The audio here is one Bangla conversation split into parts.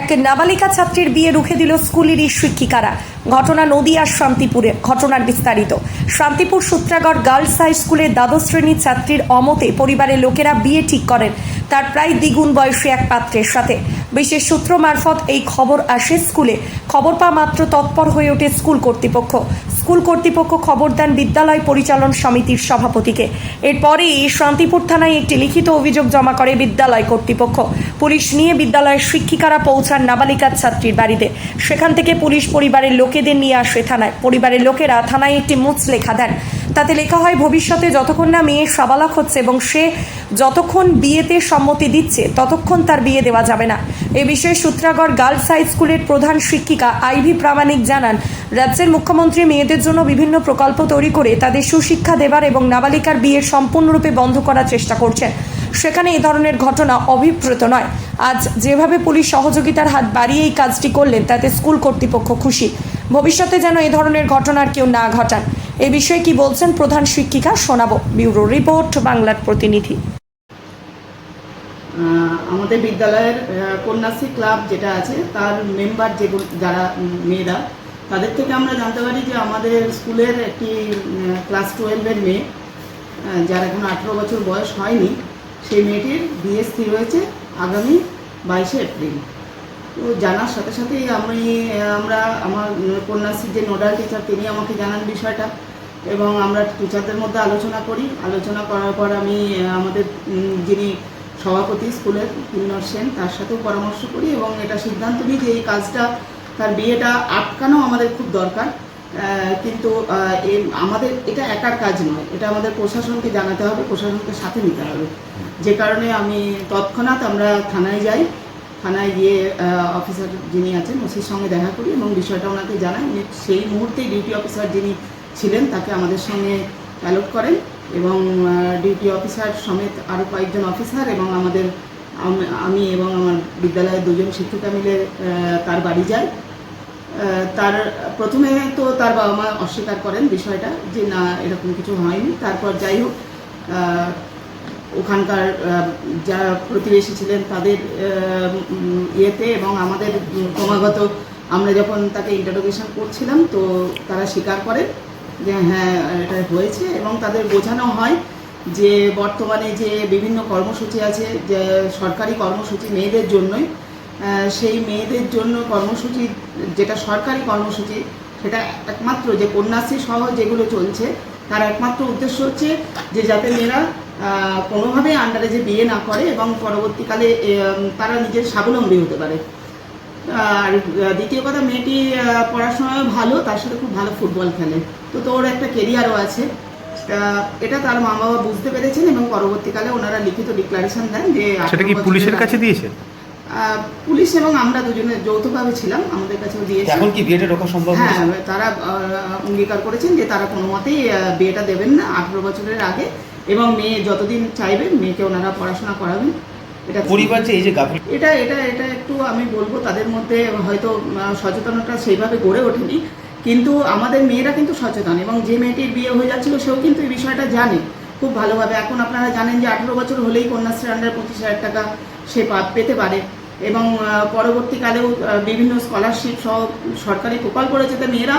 এক নাবালিকা ছাত্রীর বিয়ে রুখে দিল স্কুলেরই শিক্ষিকারা। ঘটনা নদিয়ার শান্তিপুরে, ঘটনার বিস্তারিত। শান্তিপুর সূত্রাগড় গার্লস হাই স্কুলে দ্বাদশ শ্রেণির ছাত্রীর অমতে পরিবারের লোকেরা বিয়ে ঠিক করেন। তার প্রায় দ্বিগুণ বয়সী এক পাত্রের সাথে। বিশেষ সূত্র মারফত এই খবর আসে স্কুলে। খবর পাওয়া মাত্র তৎপর হয়ে ওঠে স্কুল কর্তৃপক্ষ। স্কুল কর্তৃপক্ষ খবর দেন বিদ্যালয় পরিচালন সমিতির সভাপতিকে। এরপরেই শান্তিপুর থানায় একটি লিখিত অভিযোগ জমা করে বিদ্যালয় কর্তৃপক্ষ। পুলিশ নিয়ে বিদ্যালয়ের শিক্ষিকারা পৌঁছান নাবালিকার ছাত্রীর বাড়িতে। সেখান থেকে পুলিশ পরিবারের লোকেদের নিয়ে আসে থানায়। পরিবারের লোকেরা থানায় একটি মুচ লেখা দেন। তাতে লেখা হয়, ভবিষ্যতে যতক্ষণ না মেয়ে সাবালক হচ্ছে এবং সে যতক্ষণ বিয়েতে সম্মতি দিচ্ছে, ততক্ষণ তার বিয়ে দেওয়া যাবে না। এ বিষয়ে সূত্রাগড় গার্লস হাই স্কুলের প্রধান শিক্ষিকা আইভি প্রামাণিক জানান, রাজ্যের মুখ্যমন্ত্রী মেয়েদের জন্য বিভিন্ন প্রকল্প তৈরি করে তাদের সুশিক্ষা দেবার এবং নাবালিকার বিয়ে সম্পূর্ণরূপে বন্ধ করার চেষ্টা করছেন। সেখানে এ ধরনের ঘটনা অভিপ্রেত নয়। আজ যেভাবে পুলিশ সহযোগিতার হাত বাড়িয়ে এই কাজটি করলেন, তাতে স্কুল কর্তৃপক্ষ খুশি। ভবিষ্যতে যেন এ ধরনের ঘটনার কেউ না ঘটান। এ বিষয়ে কি বলছেন প্রধান শিক্ষিকা শোনাবো ব্যুরো রিপোর্ট, বাংলার প্রতিনিধি। আমাদের বিদ্যালয়ের কন্যাশ্রী ক্লাব যেটা আছে, তার মেম্বার যেগুলো যারা মেয়েরা, তাদের থেকে আমরা জানতে পারি যে আমাদের স্কুলের একটি ক্লাস টুয়েলভের মেয়ে যার এখন আঠেরো বছর বয়স হয়নি, সেই মেয়েটির বিয়ে স্থির হয়েছে আগামী বাইশে এপ্রিল। তো জানার সাথে সাথেই আমি, আমরা আমার কন্যাশ্রীর যে নোডাল টিচার তিনি আমাকে জানান বিষয়টা এবং আমরা টিচারদের মধ্যে আলোচনা করি। আলোচনা করার পর আমি, আমাদের যিনি সভাপতি স্কুলের, কিন্নর সেন, তার সাথেও পরামর্শ করি এবং এটা সিদ্ধান্ত নিই যে এই কাজটা, তার বিয়েটা আটকানো আমাদের খুব দরকার। কিন্তু আমাদের, এটা একার কাজ নয়। এটা আমাদের প্রশাসনকে জানাতে হবে, প্রশাসনকে সাথে নিতে হবে। যে কারণে আমি তৎক্ষণাৎ আমরা থানায় যাই। থানায় গিয়ে অফিসার যিনি আছেন, ওসির সঙ্গে দেখা করি এবং বিষয়টা ওনাকে জানাই। উনি সেই মুহূর্তেই ডিউটি অফিসার যিনি ছিলেন, তাকে আমাদের সঙ্গে অ্যালোট করেন এবং ডিউটি অফিসার সমেত আরও কয়েকজন অফিসার এবং আমাদের, আমি এবং আমার বিদ্যালয়ের দুজন শিক্ষিকা মিলে তার বাড়ি যাই। তার, প্রথমে তো তার বাবা মা অস্বীকার করেন বিষয়টা যে, না, এরকম কিছু হয়নি। তারপর যাই হোক ওখানকার যারা প্রতিবেশী ছিলেন তাদের ইয়েতে এবং আমাদের ক্রমাগত আমরা যখন তাকে ইন্টারোগেশন করছিলাম তো তারা স্বীকার করে যে হ্যাঁ এটা হয়েছে এবং তাদের বোঝানো হয় যে বর্তমানে যে বিভিন্ন কর্মসূচি আছে, যে সরকারি কর্মসূচি মেয়েদের জন্যই সেই মেয়েদের জন্য কর্মসূচি, যেটা সরকারি কর্মসূচি, সেটা একমাত্র যে কন্যাশ্রী সহ যেগুলো চলছে, তার একমাত্র উদ্দেশ্য হচ্ছে যে যাতে মেয়েরা আহ, কোনোভাবেই আন্ডারে যে বিয়ে না করে এবং পরবর্তীকালে তারা নিজের স্বাবলম্বী হতে পারে। আর দ্বিতীয় কথা মেয়েটি পড়াশোনায় ভালো তার সাথে খুব ভালো ফুটবল খেলে। তো তোর একটা কেরিয়ারও আছে। এটা তার মা বাবা বুঝতে পেরেছেন এবং পরবর্তীকালে ওনারা লিখিত ডিক্লারেশন দেন যে সেটা কি পুলিশের কাছে দিয়েছে? আহ, পুলিশ এবং আমরা দুজনে যৌথভাবে ছিলাম আমাদের কাছেও দিয়েছে। এখন কি বিয়েটা রোকা সম্ভব হ্যাঁ তারা আহ, অঙ্গীকার করেছেন যে তারা কোনো মতেই বিয়েটা দেবেন না। আঠেরো বছরের আগে এবং মেয়ে যতদিন চাইবেন মেয়েকে ওনারা পড়াশোনা করাবেন। এটা পরিবার যে এই যে গাফিল এটা এটা এটা একটু আমি বলব তাদের মধ্যে হয়তো সচেতনতা সেইভাবে গড়ে ওঠেনি। কিন্তু আমাদের মেয়েরা কিন্তু সচেতন এবং যে মেয়েটির বিয়ে হয়ে যাচ্ছিল সেও কিন্তু এই বিষয়টা জানে খুব ভালোভাবে। এখন আপনারা জানেন যে আঠেরো বছর হলেই কন্যাশ্রী আন্ডার পঁচিশ হাজার টাকা সে পেতে পারে এবং পরবর্তীকালেও বিভিন্ন স্কলারশিপ সহ সরকারি প্রকল্প রয়েছে যাতে মেয়েরা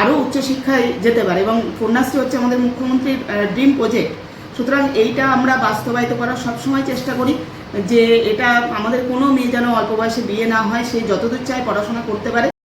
আরও উচ্চশিক্ষায় যেতে পারে এবং কন্যাশ্রী হচ্ছে আমাদের মুখ্যমন্ত্রীর ড্রিম প্রজেক্ট সুতরাং এইটা আমরা বাস্তবায়িত করার সবসময় চেষ্টা করি যে এটা আমাদের কোনো মেয়ে যেন অল্প বয়সে বিয়ে না হয়, সে যতদূর চায় পড়াশোনা করতে পারে।